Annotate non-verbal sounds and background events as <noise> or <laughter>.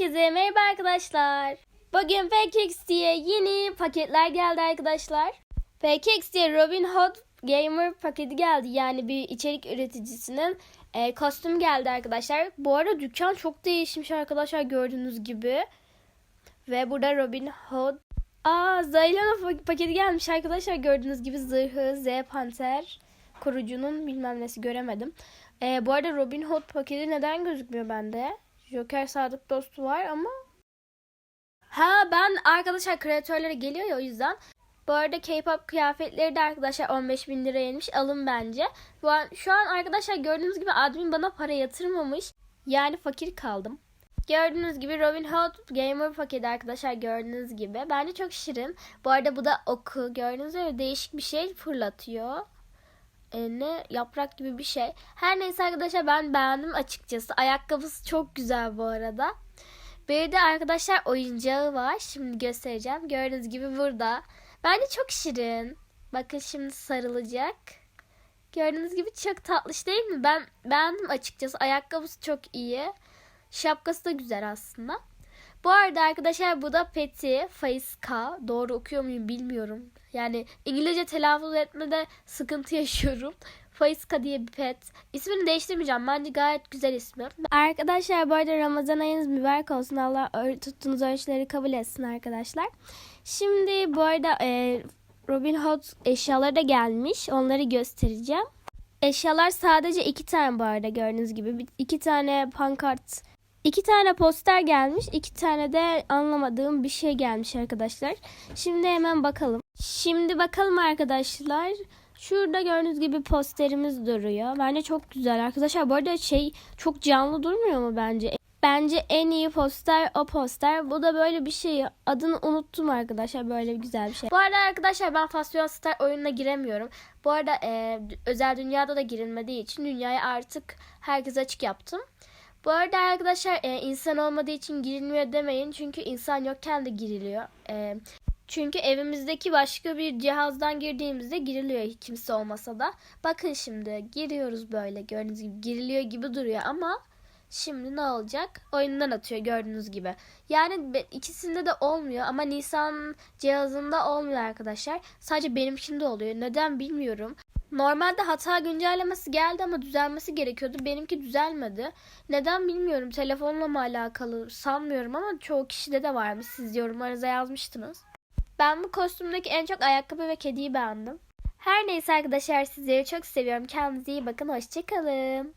Herkese merhaba arkadaşlar. Bugün PKX diye yeni paketler geldi arkadaşlar. PKX diye Robin Hood Gamer paketi geldi. Yani bir içerik üreticisinin e, kostüm geldi arkadaşlar. Bu arada dükkan çok değişmiş arkadaşlar gördüğünüz gibi. Ve burada Robin Hood. Aa Zaylana paketi gelmiş arkadaşlar gördüğünüz gibi zırhı, Z Panter kurucunun bilmem nesi göremedim. E, bu arada Robin Hood paketi neden gözükmüyor bende? Joker sadık dostu var ama Ha ben arkadaşlar kreatörlere geliyor ya o yüzden. Bu arada K-pop kıyafetleri de arkadaşlar 15 bin lira yenmiş. Alın bence. Şu an arkadaşlar gördüğünüz gibi admin bana para yatırmamış. Yani fakir kaldım. Gördüğünüz gibi Robin Hood Gamer paketi arkadaşlar gördüğünüz gibi. Bence çok şirin. Bu arada bu da oku. Gördüğünüz gibi değişik bir şey fırlatıyor. E, ne yaprak gibi bir şey. Her neyse arkadaşlar ben beğendim açıkçası. Ayakkabısı çok güzel bu arada. Bir de arkadaşlar oyuncağı var. Şimdi göstereceğim. Gördüğünüz gibi burada. Bence çok şirin. Bakın şimdi sarılacak. Gördüğünüz gibi çok tatlış değil mi? Ben beğendim açıkçası. Ayakkabısı çok iyi. Şapkası da güzel aslında. Bu arada arkadaşlar bu da Peti Faiska. Doğru okuyor muyum bilmiyorum. Yani İngilizce telaffuz etmede sıkıntı <laughs> yaşıyorum. Faiska diye bir pet. İsmini değiştirmeyeceğim. Bence gayet güzel ismi. Arkadaşlar bu arada Ramazan ayınız mübarek olsun. Allah tuttuğunuz oruçları kabul etsin arkadaşlar. Şimdi bu arada e, Robin Hood eşyaları da gelmiş. Onları göstereceğim. Eşyalar sadece iki tane bu arada gördüğünüz gibi. İki tane pankart İki tane poster gelmiş. iki tane de anlamadığım bir şey gelmiş arkadaşlar. Şimdi hemen bakalım. Şimdi bakalım arkadaşlar. Şurada gördüğünüz gibi posterimiz duruyor. Bence çok güzel arkadaşlar. Bu arada şey çok canlı durmuyor mu bence? Bence en iyi poster o poster. Bu da böyle bir şey. Adını unuttum arkadaşlar. Böyle güzel bir şey. Bu arada arkadaşlar ben Fasyon Star oyununa giremiyorum. Bu arada e, özel dünyada da girilmediği için dünyayı artık herkese açık yaptım. Bu arada arkadaşlar e, insan olmadığı için girilmiyor demeyin. Çünkü insan yokken de giriliyor. E, çünkü evimizdeki başka bir cihazdan girdiğimizde giriliyor kimse olmasa da. Bakın şimdi giriyoruz böyle gördüğünüz gibi giriliyor gibi duruyor ama şimdi ne olacak? Oyundan atıyor gördüğünüz gibi. Yani ikisinde de olmuyor ama Nisan cihazında olmuyor arkadaşlar. Sadece benimkinde oluyor. Neden bilmiyorum. Normalde hata güncellemesi geldi ama düzelmesi gerekiyordu. Benimki düzelmedi. Neden bilmiyorum. Telefonla mı alakalı sanmıyorum ama çoğu kişide de varmış. Siz yorumlarınıza yazmıştınız. Ben bu kostümdeki en çok ayakkabı ve kediyi beğendim. Her neyse arkadaşlar sizleri çok seviyorum. Kendinize iyi bakın. Hoşçakalın.